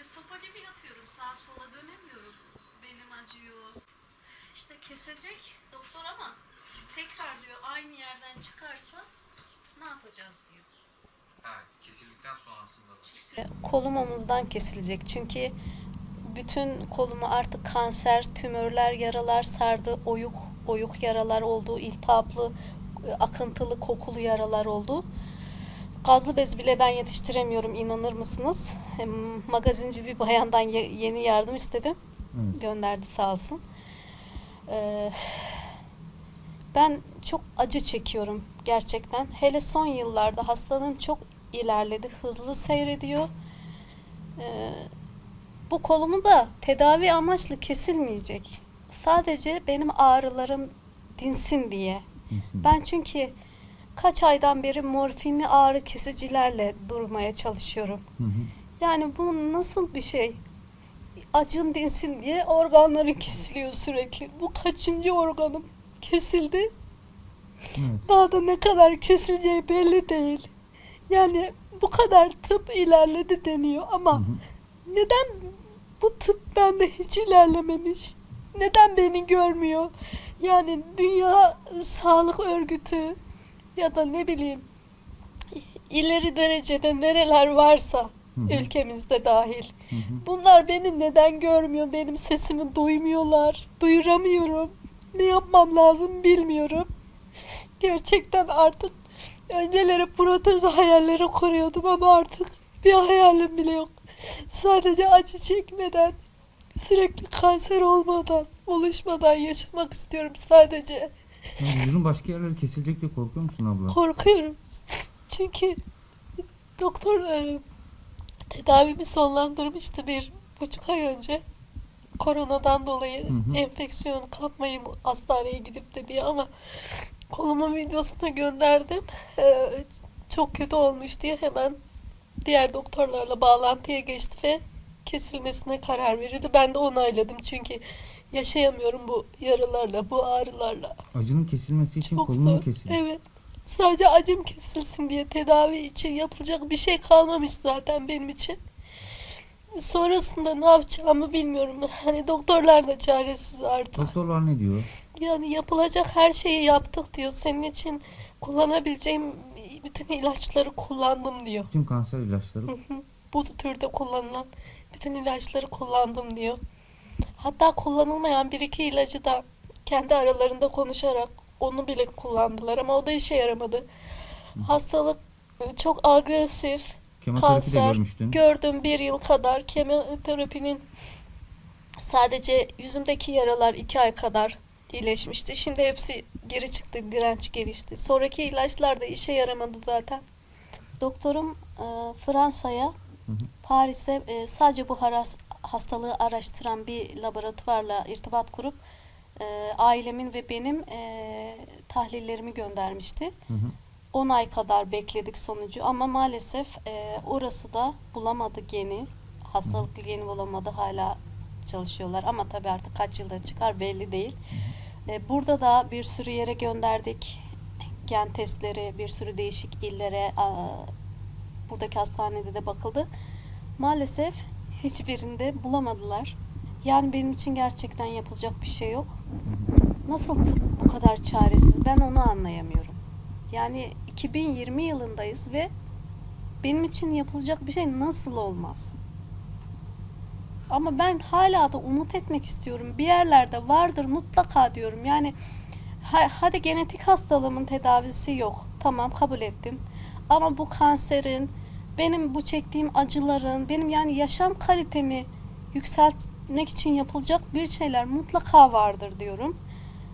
böyle sopa gibi yatıyorum. Sağa sola dönemiyorum. Belim acıyor. İşte kesecek doktor ama tekrar diyor aynı yerden çıkarsa ne yapacağız diyor. Ha, kesildikten sonrasında da. Kolum omuzdan kesilecek çünkü bütün kolumu artık kanser, tümörler, yaralar sardı. Oyuk, oyuk yaralar oldu. iltihaplı, e, akıntılı, kokulu yaralar oldu. Gazlı bez bile ben yetiştiremiyorum inanır mısınız? Hem magazinci bir bayandan ye- yeni yardım istedim. Evet. Gönderdi sağ olsun. Ee, ben çok acı çekiyorum gerçekten. Hele son yıllarda hastalığım çok ilerledi. Hızlı seyrediyor. Ee, bu kolumu da tedavi amaçlı kesilmeyecek. Sadece benim ağrılarım dinsin diye. Ben çünkü kaç aydan beri morfinli ağrı kesicilerle durmaya çalışıyorum. Hı hı. Yani bu nasıl bir şey? Acın dinsin diye organların kesiliyor sürekli. Bu kaçıncı organım kesildi? Evet. Daha da ne kadar kesileceği belli değil. Yani bu kadar tıp ilerledi deniyor ama Hı hı. neden bu tıp bende hiç ilerlememiş? Neden beni görmüyor? Yani Dünya Sağlık Örgütü ya da ne bileyim ileri derecede nereler varsa Hı hı. ülkemizde dahil. Hı hı. Bunlar beni neden görmüyor? Benim sesimi duymuyorlar. Duyuramıyorum. Ne yapmam lazım bilmiyorum. Gerçekten artık önceleri protez hayalleri kuruyordum ama artık bir hayalim bile yok. Sadece acı çekmeden, sürekli kanser olmadan, oluşmadan yaşamak istiyorum sadece. Vücudun başka yerleri kesilecek diye korkuyor musun abla? Korkuyorum. Çünkü doktor e, tedavimi sonlandırmıştı bir buçuk ay önce. Koronadan dolayı Hı hı. enfeksiyon kapmayayım hastaneye gidip de diye ama kolumun videosunu gönderdim. E, çok kötü olmuş diye hemen diğer doktorlarla bağlantıya geçti ve kesilmesine karar verildi. Ben de onayladım çünkü yaşayamıyorum bu yaralarla, bu ağrılarla. Acının kesilmesi için Çok kolun zor. mu kesildi? Evet. Sadece acım kesilsin diye tedavi için yapılacak bir şey kalmamış zaten benim için. Sonrasında ne yapacağımı bilmiyorum. Hani doktorlar da çaresiz artık. Doktorlar ne diyor? Yani yapılacak her şeyi yaptık diyor. Senin için kullanabileceğim bütün ilaçları kullandım diyor. Tüm kanser ilaçları. Bu türde kullanılan bütün ilaçları kullandım diyor. Hatta kullanılmayan bir iki ilacı da kendi aralarında konuşarak onu bile kullandılar ama o da işe yaramadı. Hastalık e, çok agresif, Kemoterapi de kanser görmüştün. gördüm bir yıl kadar. Kemoterapinin sadece yüzümdeki yaralar iki ay kadar iyileşmişti. Şimdi hepsi geri çıktı, direnç gelişti. Sonraki ilaçlar da işe yaramadı zaten. Doktorum e, Fransa'ya. Paris'e e, sadece bu haras, hastalığı araştıran bir laboratuvarla irtibat kurup e, ailemin ve benim e, tahlillerimi göndermişti. Hı hı. 10 ay kadar bekledik sonucu ama maalesef e, orası da bulamadı geni. Hastalıklı geni bulamadı hala çalışıyorlar ama tabii artık kaç yılda çıkar belli değil. E, burada da bir sürü yere gönderdik. Gen testleri bir sürü değişik illere a, buradaki hastanede de bakıldı. Maalesef hiçbirinde bulamadılar. Yani benim için gerçekten yapılacak bir şey yok. Nasıl tıp bu kadar çaresiz ben onu anlayamıyorum. Yani 2020 yılındayız ve benim için yapılacak bir şey nasıl olmaz? Ama ben hala da umut etmek istiyorum. Bir yerlerde vardır mutlaka diyorum. Yani ha- hadi genetik hastalığımın tedavisi yok. Tamam kabul ettim. Ama bu kanserin, benim bu çektiğim acıların, benim yani yaşam kalitemi yükseltmek için yapılacak bir şeyler mutlaka vardır diyorum.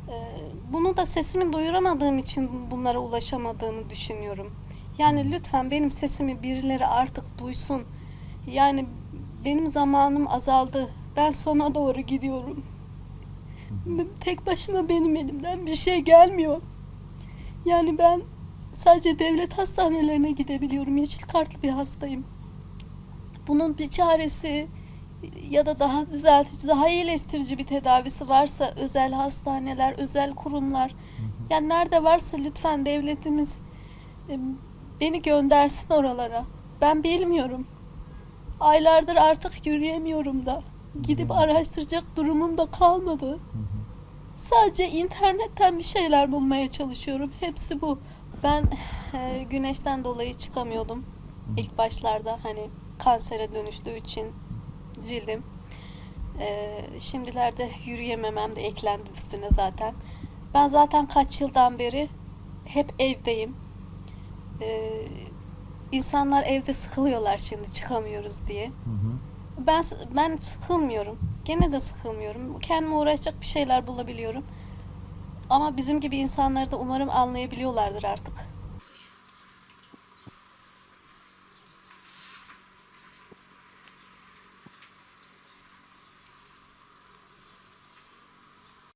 Ee, Bunu da sesimi duyuramadığım için bunlara ulaşamadığımı düşünüyorum. Yani lütfen benim sesimi birileri artık duysun. Yani benim zamanım azaldı. Ben sona doğru gidiyorum. Tek başıma benim elimden bir şey gelmiyor. Yani ben sadece devlet hastanelerine gidebiliyorum. Yeşil kartlı bir hastayım. Bunun bir çaresi ya da daha düzeltici, daha iyileştirici bir tedavisi varsa özel hastaneler, özel kurumlar yani nerede varsa lütfen devletimiz e, beni göndersin oralara. Ben bilmiyorum. Aylardır artık yürüyemiyorum da. Gidip araştıracak durumum da kalmadı. Sadece internetten bir şeyler bulmaya çalışıyorum. Hepsi bu. Ben e, güneşten dolayı çıkamıyordum. İlk başlarda hani kansere dönüştüğü için cildim. E, şimdilerde yürüyememem de eklendi üstüne zaten. Ben zaten kaç yıldan beri hep evdeyim. E, insanlar evde sıkılıyorlar şimdi çıkamıyoruz diye. Hı hı. Ben ben sıkılmıyorum. Gene de sıkılmıyorum. Kendime uğraşacak bir şeyler bulabiliyorum. Ama bizim gibi insanları da umarım anlayabiliyorlardır artık.